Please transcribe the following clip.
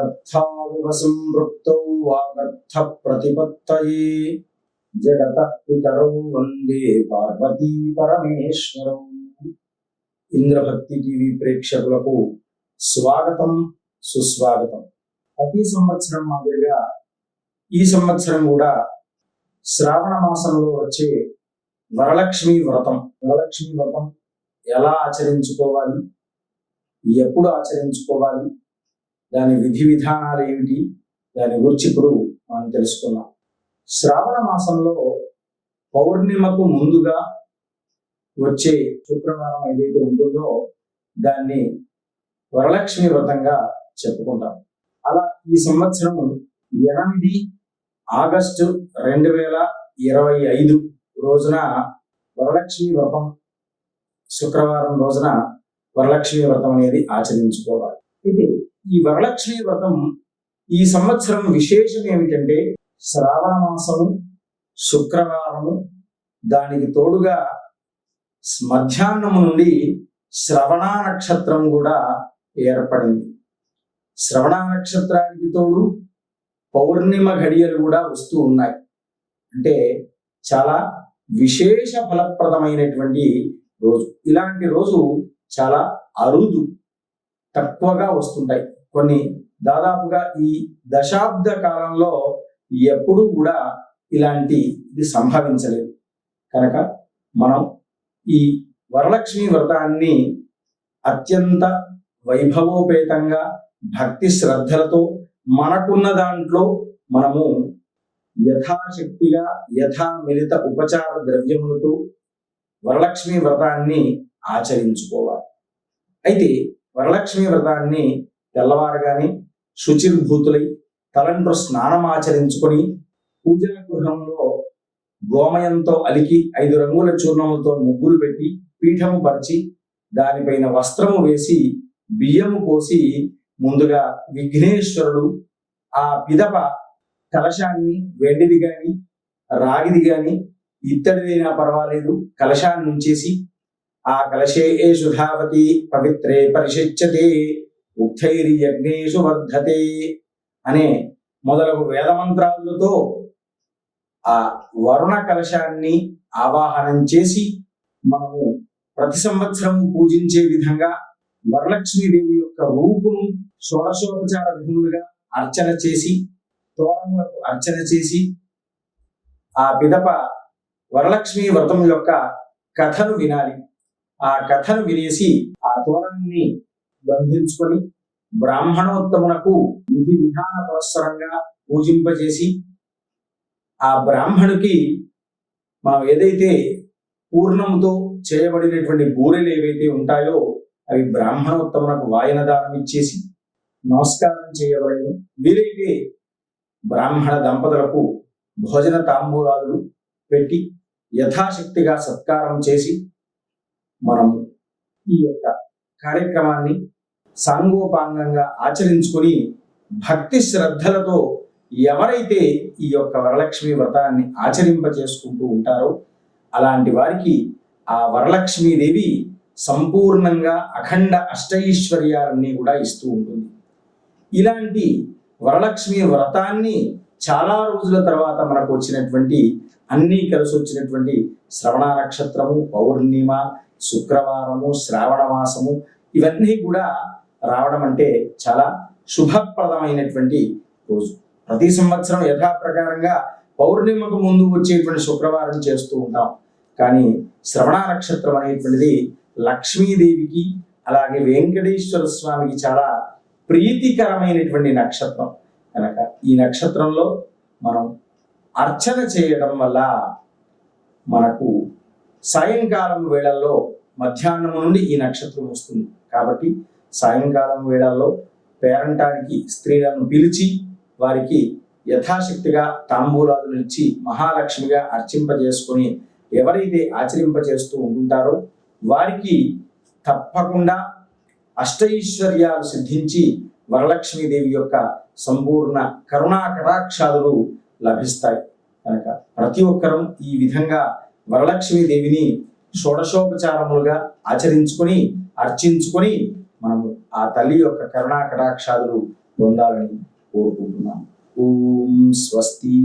వాగర్థావివ సంపృక్తౌ వాగర్థ ప్రతిపత్తయే జగత పితరౌ వందే పార్వతీ పరమేశ్వరం ఇంద్రభక్తి టీవీ ప్రేక్షకులకు స్వాగతం సుస్వాగతం. ప్రతి సంవత్సరం మాదిరిగా ఈ సంవత్సరం కూడా శ్రావణ మాసంలో వచ్చే వరలక్ష్మి వ్రతం. వరలక్ష్మి వ్రతం ఎలా ఆచరించుకోవాలి? ఎప్పుడు ఆచరించుకోవాలి? దాని విధి విధానాలు ఏమిటి దాని గురించి ఇప్పుడు మనం తెలుసుకున్నాం శ్రావణ మాసంలో పౌర్ణిమకు ముందుగా వచ్చే శుక్రవారం ఏదైతే ఉంటుందో దాన్ని వరలక్ష్మి వ్రతంగా చెప్పుకుంటాం. అలా ఈ సంవత్సరం ఎనిమిది ఆగస్టు రెండు వేల ఇరవై ఐదు రోజున వరలక్ష్మి వ్రతం శుక్రవారం రోజున వరలక్ష్మి వ్రతం అనేది ఆచరించుకోవాలి. ఇది ఈ వరలక్ష్మి వ్రతం ఈ సంవత్సరం విశేషం ఏమిటంటే శ్రావణ మాసము శుక్రవారము దానికి తోడుగా మధ్యాహ్నం నుండి శ్రవణ నక్షత్రం కూడా ఏర్పడింది. శ్రవణ నక్షత్రానికి తోడు పౌర్ణిమ ఘడియలు కూడా వస్తూ ఉన్నాయి. అంటే చాలా విశేష ఫలప్రదమైనటువంటి రోజు. ఇలాంటి రోజు చాలా అరుదు తక్కువగా వస్తుంటాయి. కొన్ని దాదాపుగా ఈ దశాబ్ద కాలంలో ఎప్పుడూ కూడా ఇలాంటి ఇది సంభవించలేదు. కనుక మనం ఈ వరలక్ష్మి వ్రతాన్ని అత్యంత వైభవోపేతంగా భక్తి శ్రద్ధలతో మనకున్న దాంట్లో మనము యథాశక్తిగా యథామిలిత ఉపచార ద్రవ్యములతో వరలక్ష్మి వ్రతాన్ని ఆచరించుకోవాలి. అయితే వరలక్ష్మి వ్రతాన్ని తెల్లవారగానే శుచిర్భూతులై తలంటు స్నానం ఆచరించుకొని పూజా గృహంలో గోమయంతో అలికి ఐదు రంగుల చూర్ణములతో ముగ్గులు పెట్టి పీఠము పరిచి దానిపైన వస్త్రము వేసి బియ్యము పోసి ముందుగా విఘ్నేశ్వరుడు ఆ పిదప కలశాన్ని వెండిది గాని రాగిది గాని ఇత్తడిదైనా పర్వాలేదు. కలశాన్ని ఉంచేసి ఆ కలశే సుధావతి పవిత్రే పరిషిచ్యతే ఉక్తైర్యజ్ఞేషు వర్ధతే అనే మొదలగు వేదమంత్రాలతో ఆ వరుణ కలశాన్ని ఆవాహనం చేసి మనము ప్రతి సంవత్సరం పూజించే విధంగా వరలక్ష్మీదేవి యొక్క రూపును షోడశోపచార విధులుగా అర్చన చేసి తోరణములకు అర్చన చేసి ఆ పిదప వరలక్ష్మి వ్రతం యొక్క కథను వినాలి. ఆ కథను వినేసి ఆ తోరణాన్ని బంధించుకొని బ్రాహ్మణోత్తమునకు విధి విధాన పురస్సరంగా పూజింపజేసి ఆ బ్రాహ్మణుకి మనం ఏదైతే పూర్ణముతో చేయబడినటువంటి బూరెలు ఏవైతే ఉంటాయో అవి బ్రాహ్మణోత్తమునకు వాయన దానం ఇచ్చేసి నమస్కారం చేయబడను వీలైతే బ్రాహ్మణ దంపతులకు భోజన తాంబూలాలు పెట్టి యథాశక్తిగా సత్కారం చేసి మనం ఈ యొక్క కార్యక్రమాన్ని సాంగోపాంగంగా ఆచరించుకొని భక్తి శ్రద్ధలతో ఎవరైతే ఈ యొక్క వరలక్ష్మి వ్రతాన్ని ఆచరింప చేసుకుంటూ ఉంటారో అలాంటి వారికి ఆ వరలక్ష్మీదేవి సంపూర్ణంగా అఖండ అష్టైశ్వర్యాలన్నీ కూడా ఇస్తూ ఉంటుంది. ఇలాంటి వరలక్ష్మి వ్రతాన్ని చాలా రోజుల తర్వాత మనకు వచ్చినటువంటి అన్నీ కలిసి వచ్చినటువంటి శ్రవణ నక్షత్రము పౌర్ణిమ శుక్రవారము శ్రావణ మాసము ఇవన్నీ కూడా రావడం అంటే చాలా శుభప్రదమైనటువంటి రోజు. ప్రతి సంవత్సరం యథాప్రకారంగా పౌర్ణిమకు ముందు వచ్చేటువంటి శుక్రవారం చేస్తూ ఉంటాం. కానీ శ్రవణ నక్షత్రం అనేటువంటిది లక్ష్మీదేవికి అలాగే వెంకటేశ్వర స్వామికి చాలా ప్రీతికరమైనటువంటి నక్షత్రం. కనుక ఈ నక్షత్రంలో మనం అర్చన చేయడం వల్ల మనకు సాయంకాలం వేళల్లో మధ్యాహ్నం నుండి ఈ నక్షత్రం వస్తుంది. కాబట్టి సాయంకాలం వేళల్లో పేరంటానికి స్త్రీలను పిలిచి వారికి యథాశక్తిగా తాంబూలాలు ఇచ్చి మహాలక్ష్మిగా అర్చింపజేసుకొని ఎవరైతే ఆచరింపజేస్తూ ఉంటారో వారికి తప్పకుండా అష్టైశ్వర్యాలు సిద్ధించి వరలక్ష్మీదేవి యొక్క సంపూర్ణ కరుణా కటాక్షాదులు లభిస్తాయి. కనుక ప్రతి ఒక్కరూ ఈ విధంగా వరలక్ష్మీదేవిని షోడశోపచారములుగా ఆచరించుకొని అర్చించుకొని మనము ఆ తల్లి యొక్క కరుణా కటాక్షాదులు పొందాలని కోరుకుంటున్నాం ఓం స్వస్తి.